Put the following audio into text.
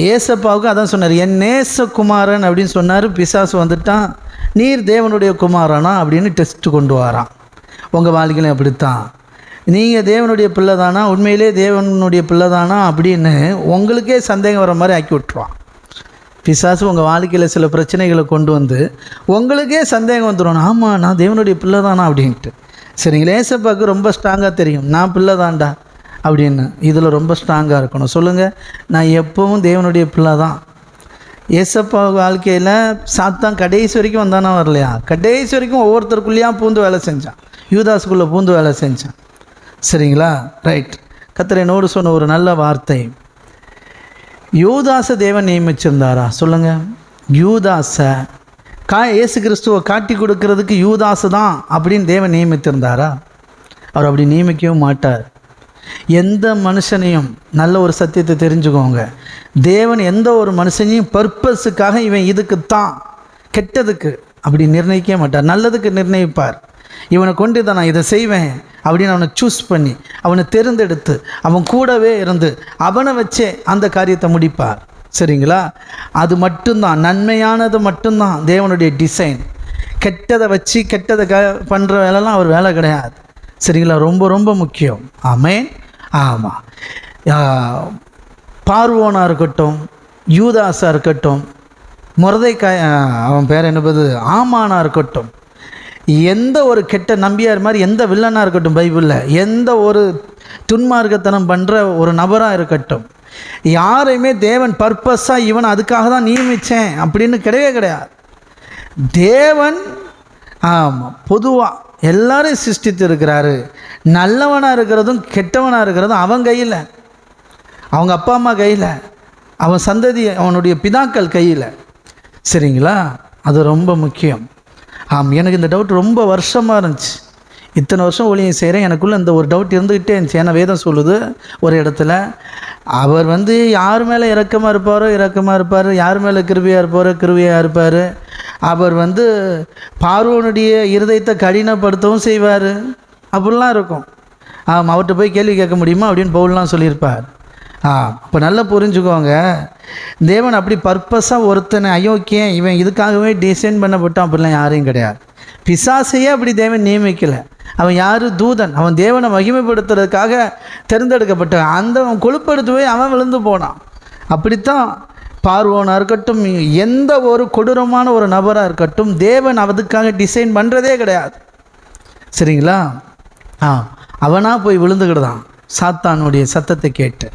ஏசப்பாவுக்கு அதான் சொன்னார் என் நேசகுமாரன் அப்படின்னு சொன்னார் பிசாசு வந்துட்டான். நீர் தேவனுடைய குமாரனா? அப்படின்னு டெஸ்ட் கொண்டு வரான். உங்கள் வாழ்க்கையிலும் அப்படித்தான். நீங்கள் தேவனுடைய பிள்ளை தானா உண்மையிலே தேவனுடைய பிள்ளை தானா அப்படின்னு உங்களுக்கே சந்தேகம் வர மாதிரி ஆக்கி விட்டுருவான். பிசாசு உங்கள் வாழ்க்கையில் சில பிரச்சனைகளை கொண்டு வந்து உங்களுக்கே சந்தேகம் வந்துடும் ஆமாம் நான் தேவனுடைய பிள்ளை தானா அப்படின்ட்டு. சரிங்களா? ஏசப்பாவுக்கு ரொம்ப ஸ்ட்ராங்காக தெரியும். நான் பிள்ளை தான்டா அப்படின்னு. இதில் ரொம்ப ஸ்ட்ராங்காக இருக்கணும். சொல்லுங்கள் நான் எப்போவும் தேவனுடைய பிள்ளை தான். ஏசப்பா வாழ்க்கையில் சாத்தான் கடைசி வரைக்கும் வந்தானா வரலையா? கடைசி வரைக்கும் ஒவ்வொருத்தருக்குள்ளேயா பூந்து வேலை செஞ்சான். யூதாஸுக்குள்ளே பூந்து வேலை செஞ்சான். சரிங்களா? ரைட் கத்திரை நோடு சொன்ன ஒரு நல்ல வார்த்தை. யூதாச தேவன் நியமிச்சிருந்தாரா? சொல்லுங்கள் யூதாசை. கா இயேசு கிறிஸ்துவை காட்டி கொடுக்கறதுக்கு யூதாசு தான் அப்படின்னு தேவன் நியமித்திருந்தாரா? அவர் அப்படி நியமிக்கவும் மாட்டார். எந்த மனுஷனையும் நல்ல ஒரு சத்தியத்தை தெரிஞ்சுக்கோங்க. தேவன் எந்த ஒரு மனுஷனையும் பர்பஸுக்காக இவன் இதுக்கு தான் கெட்டதுக்கு அப்படி நிர்ணயிக்கவே மாட்டார். நல்லதுக்கு நிர்ணயிப்பார். இவனை கொண்டு தான் நான் இதை செய்வேன் அப்படின்னு அவனை சூஸ் பண்ணி அவனை தேர்ந்தெடுத்து அவன் கூடவே இருந்து அவனை வச்சே அந்த காரியத்தை முடிப்பார். சரிங்களா? அது மட்டும்தான் நன்மையானது மட்டும்தான் தேவனுடைய டிசைன் கெட்டதை வச்சு கெட்டதை க பண்ணுற வேலைலாம் அவர் வேலை கிடையாது. சரிங்களா? ரொம்ப ரொம்ப முக்கியம். ஆமேன்? ஆமாம் பார்வோனாக இருக்கட்டும் யூதாஸாக இருக்கட்டும் முரதைக்காய் அவன் பேர் என்னது ஆமானாக இருக்கட்டும். எந்த ஒரு கெட்ட நம்பியார் மாதிரி எந்த வில்லனாக இருக்கட்டும் பைபிளில் எந்த ஒரு துன்மார்க்கத்தனம் பண்ணுற ஒரு நபராக இருக்கட்டும். யாரையுமே தேவன் பர்பஸாக இவன் அதுக்காக தான் நியமித்தேன் அப்படின்னு கிடையவே கிடையாது. தேவன் ஆமாம் பொதுவாக எல்லாரும் சிருஷ்டித்து இருக்கிறாரு நல்லவனாக இருக்கிறதும் கெட்டவனாக இருக்கிறதும் அவன் கையில். அவங்க அப்பா அம்மா கையில். அவன் சந்ததி அவனுடைய பிதாக்கள் கையில். சரிங்களா? அது ரொம்ப முக்கியம். ஆம் எனக்கு இந்த டவுட் ரொம்ப வருஷமாக இருந்துச்சு. இத்தனை வருஷம் ஊழியம் செய்கிறேன் எனக்குள்ளே இந்த ஒரு டவுட் இருந்துக்கிட்டே இருந்துச்சு. ஏன்னா வேதம் சொல்லுது ஒரு இடத்துல அவர் வந்து யார் மேலே இறக்கமாக இருப்பாரோ இறக்கமாக இருப்பார். யார் மேலே கிருவியாக இருப்பாரோ கிருவியாக இருப்பார். அவர் வந்து பார்வனுடைய இருதயத்தை கடினப்படுத்தவும் செய்வார். அப்படிலாம் இருக்கும். ஆமாம் அவர்கிட்ட போய் கேள்வி கேட்க முடியுமா அப்படின்னு பவுல்லாம் சொல்லியிருப்பார். ஆ அப்போ நல்லா புரிஞ்சுக்கோங்க. தேவன் அப்படி பர்பஸாக ஒருத்தனை அயோக்கியன் இவன் இதுக்காகவே டிசைன் பண்ணப்பட்டான் அப்படிலாம் யாரையும் கிடையாது. பிசாசையே அப்படி தேவன் நியமிக்கலை. அவன் யார்? தூதன். அவன் தேவனை மகிமைப்படுத்துறதுக்காக தேர்ந்தெடுக்கப்பட்டவன். அந்த அவன் கொழுப்படுத்து போய் அவன் விழுந்து போனான். அப்படித்தான் பார்வோனாக இருக்கட்டும் எந்த ஒரு கொடூரமான ஒரு நபராக இருக்கட்டும் தேவன் அதுக்காக டிசைன் பண்ணுறதே கிடையாது. சரிங்களா? ஆ அவனாக போய் விழுந்துக்கிடுதான் சாத்தானுடைய சத்தத்தை கேட்டு.